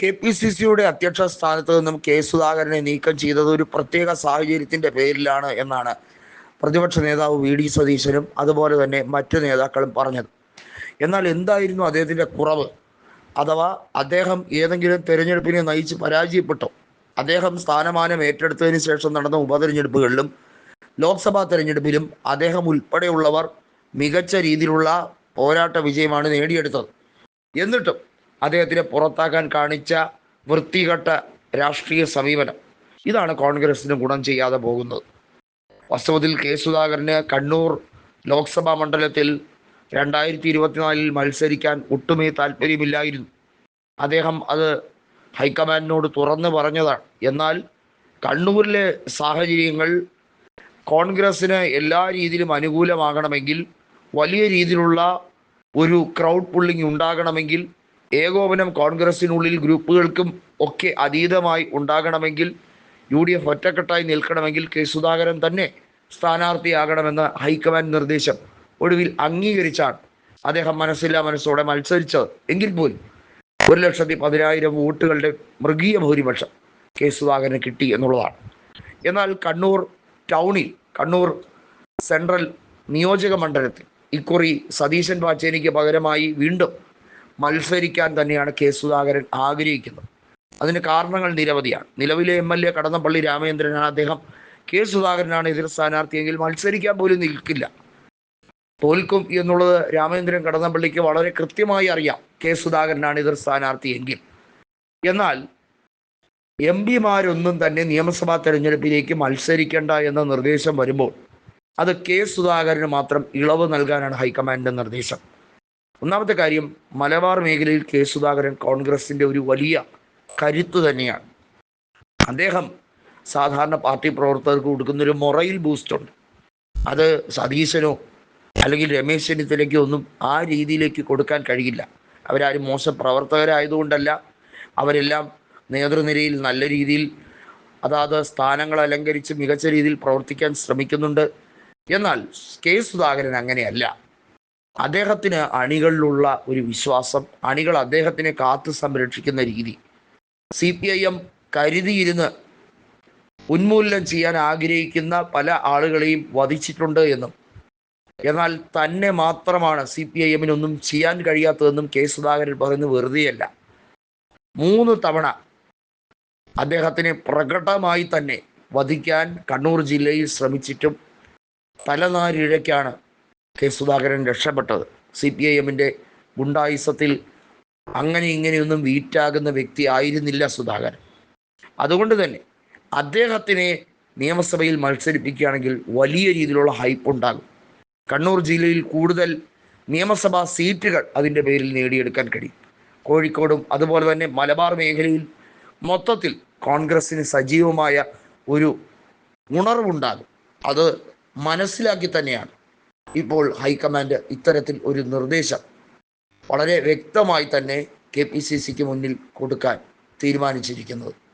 K P C സിയുടെ അധ്യക്ഷ സ്ഥാനത്ത് നിന്നും കെ സുധാകരനെ നീക്കം ചെയ്തത് ഒരു പ്രത്യേക സാഹചര്യത്തിന്റെ പേരിലാണ് എന്നാണ് പ്രതിപക്ഷ നേതാവ് വി ഡി സതീശനും അതുപോലെ തന്നെ മറ്റു നേതാക്കളും പറഞ്ഞത്. എന്നാൽ എന്തായിരുന്നു അദ്ദേഹത്തിന്റെ കുറവ്? അഥവാ അദ്ദേഹം ഏതെങ്കിലും തെരഞ്ഞെടുപ്പിനെ നയിച്ച് പരാജയപ്പെട്ടോ? അദ്ദേഹം സ്ഥാനമാനം ഏറ്റെടുത്തതിന് ശേഷം നടന്ന ഉപതെരഞ്ഞെടുപ്പുകളിലും ലോക്സഭാ തെരഞ്ഞെടുപ്പിലും അദ്ദേഹം ഉൾപ്പെടെയുള്ളവർ മികച്ച രീതിയിലുള്ള പോരാട്ട വിജയമാണ് നേടിയെടുത്തത്. എന്നിട്ടും അദ്ദേഹത്തിനെ പുറത്താക്കാൻ കാണിച്ച വൃത്തികെട്ട രാഷ്ട്രീയ സമീപനം. ഇതാണ് കോൺഗ്രസിന് ഗുണം ചെയ്യാതെ പോകുന്നത്. വാസ്തവത്തിൽ കെ. സുധാകരന് കണ്ണൂർ ലോക്സഭാ മണ്ഡലത്തിൽ രണ്ടായിരത്തി ഇരുപത്തിനാലിൽ മത്സരിക്കാൻ ഒട്ടുമേ താല്പര്യമില്ലായിരുന്നു. അദ്ദേഹം അത് ഹൈക്കമാൻഡിനോട് തുറന്നു പറഞ്ഞതാണ്. എന്നാൽ കണ്ണൂരിലെ സാഹചര്യങ്ങൾ കോൺഗ്രസ്സിന് എല്ലാ രീതിയിലും അനുകൂലമാകണമെങ്കിൽ വലിയ രീതിയിലുള്ള ഒരു ക്രൗഡ് പുള്ളിങ് ഉണ്ടാകണമെങ്കിൽ ഏകോപനം കോൺഗ്രസിനുള്ളിൽ ഗ്രൂപ്പുകൾക്കും ഒക്കെ അതീതമായി ഉണ്ടാകണമെങ്കിൽ യു ഡി എഫ് ഒറ്റക്കെട്ടായി നിൽക്കണമെങ്കിൽ കെ സുധാകരൻ തന്നെ സ്ഥാനാർത്ഥിയാകണമെന്ന ഹൈക്കമാൻഡ് നിർദ്ദേശം ഒടുവിൽ അംഗീകരിച്ചാണ് അദ്ദേഹം മനസ്സില്ലാ മനസ്സോടെ മത്സരിച്ചത്. എങ്കിൽ പോലും ഒരു ലക്ഷത്തി പതിനായിരം വോട്ടുകളുടെ മൃഗീയ ഭൂരിപക്ഷം കെ സുധാകരന് കിട്ടി എന്നുള്ളതാണ്. എന്നാൽ കണ്ണൂർ ടൗണിൽ കണ്ണൂർ സെൻട്രൽ നിയോജക മണ്ഡലത്തിൽ ഇക്കുറി സതീശൻ പാച്ചേനിക്ക് പകരമായി വീണ്ടും മത്സരിക്കാൻ തന്നെയാണ് കെ സുധാകരൻ ആഗ്രഹിക്കുന്നത്. അതിന് കാരണങ്ങൾ നിരവധിയാണ്. നിലവിലെ എം എൽ എ കടന്നപ്പള്ളി രാമചന്ദ്രനാണ് അദ്ദേഹം. കെ സുധാകരനാണ് എതിർ സ്ഥാനാർത്ഥിയെങ്കിൽ മത്സരിക്കാൻ പോലും നിൽക്കില്ല. തോൽക്കും എന്നുള്ളത് രാമചന്ദ്രൻ കടന്നപ്പള്ളിക്ക് വളരെ കൃത്യമായി അറിയാം. കെ സുധാകരനാണ് എതിർ സ്ഥാനാർത്ഥിയെങ്കിൽ. എന്നാൽ എം പിമാരൊന്നും തന്നെ നിയമസഭാ തെരഞ്ഞെടുപ്പിലേക്ക് മത്സരിക്കേണ്ട എന്ന നിർദ്ദേശം വരുമ്പോൾ അത് കെ സുധാകരന് മാത്രം ഇളവ് നൽകാനാണ് ഹൈക്കമാൻഡിന്റെ നിർദ്ദേശം. ഒന്നാമത്തെ കാര്യം മലബാർ മേഖലയിൽ കെ. സുധാകരൻ കോൺഗ്രസിന്റെ ഒരു വലിയ കരുത്ത് തന്നെയാണ്. അദ്ദേഹം സാധാരണ പാർട്ടി പ്രവർത്തകർക്ക് കൊടുക്കുന്ന ഒരു മൊറയിൽ ബൂസ്റ്റുണ്ട് അത് സതീശനോ അല്ലെങ്കിൽ രമേശ് ചെന്നിത്തലയ്ക്കോ ഒന്നും ആ രീതിയിലേക്ക് കൊടുക്കാൻ കഴിയില്ല. അവരാരും മോശം പ്രവർത്തകരായതുകൊണ്ടല്ല. അവരെല്ലാം നേതൃനിരയിൽ നല്ല രീതിയിൽ അതാത് സ്ഥാനങ്ങൾ അലങ്കരിച്ച് മികച്ച രീതിയിൽ പ്രവർത്തിക്കാൻ ശ്രമിക്കുന്നുണ്ട്. എന്നാൽ കെ. സുധാകരൻ അങ്ങനെയല്ല. അദ്ദേഹത്തിന് അണികളിലുള്ള ഒരു വിശ്വാസം അണികൾ അദ്ദേഹത്തിനെ കാത്തു സംരക്ഷിക്കുന്ന രീതി. സി പി ഐ എം കരുതിയിരുന്ന് ഉന്മൂലനം ചെയ്യാൻ ആഗ്രഹിക്കുന്ന പല ആളുകളെയും വധിച്ചിട്ടുണ്ട് എന്നും എന്നാൽ തന്നെ മാത്രമാണ് സി പി ഐ എമ്മിനൊന്നും ചെയ്യാൻ കഴിയാത്തതെന്നും കെ സുധാകരൻ പറയുന്നത് വെറുതെയല്ല. മൂന്ന് തവണ അദ്ദേഹത്തിനെ പ്രകടമായി തന്നെ വധിക്കാൻ കണ്ണൂർ ജില്ലയിൽ ശ്രമിച്ചിട്ടും തലനാരിഴയ്ക്കാണ് കെ സുധാകരൻ രക്ഷപ്പെട്ടത്. സി പി ഐ എമ്മിന്റെ ഗുണ്ടായുസത്തിൽ അങ്ങനെ ഇങ്ങനെയൊന്നും വീറ്റാകുന്ന വ്യക്തി ആയിരുന്നില്ല സുധാകരൻ. അതുകൊണ്ട് തന്നെ അദ്ദേഹത്തിനെ നിയമസഭയിൽ മത്സരിപ്പിക്കുകയാണെങ്കിൽ വലിയ രീതിയിലുള്ള ഹൈപ്പ് ഉണ്ടാകും. കണ്ണൂർ ജില്ലയിൽ കൂടുതൽ നിയമസഭാ സീറ്റുകൾ അതിന്റെ പേരിൽ നേടിയെടുക്കാൻ കഴിയും. കോഴിക്കോടും അതുപോലെ തന്നെ മലബാർ മേഖലയിൽ മൊത്തത്തിൽ കോൺഗ്രസ്സിന് സജീവമായ ഒരു ഉണർവുണ്ടാകും. അത് മനസ്സിലാക്കി തന്നെയാണ്. ഇപ്പോൾ ഹൈക്കമാൻഡ് ഇത്തരത്തിൽ ഒരു നിർദ്ദേശം വളരെ വ്യക്തമായി തന്നെ കെ പി സി സിക്ക് മുന്നിൽ കൊടുക്കാൻ തീരുമാനിച്ചിരിക്കുന്നത്.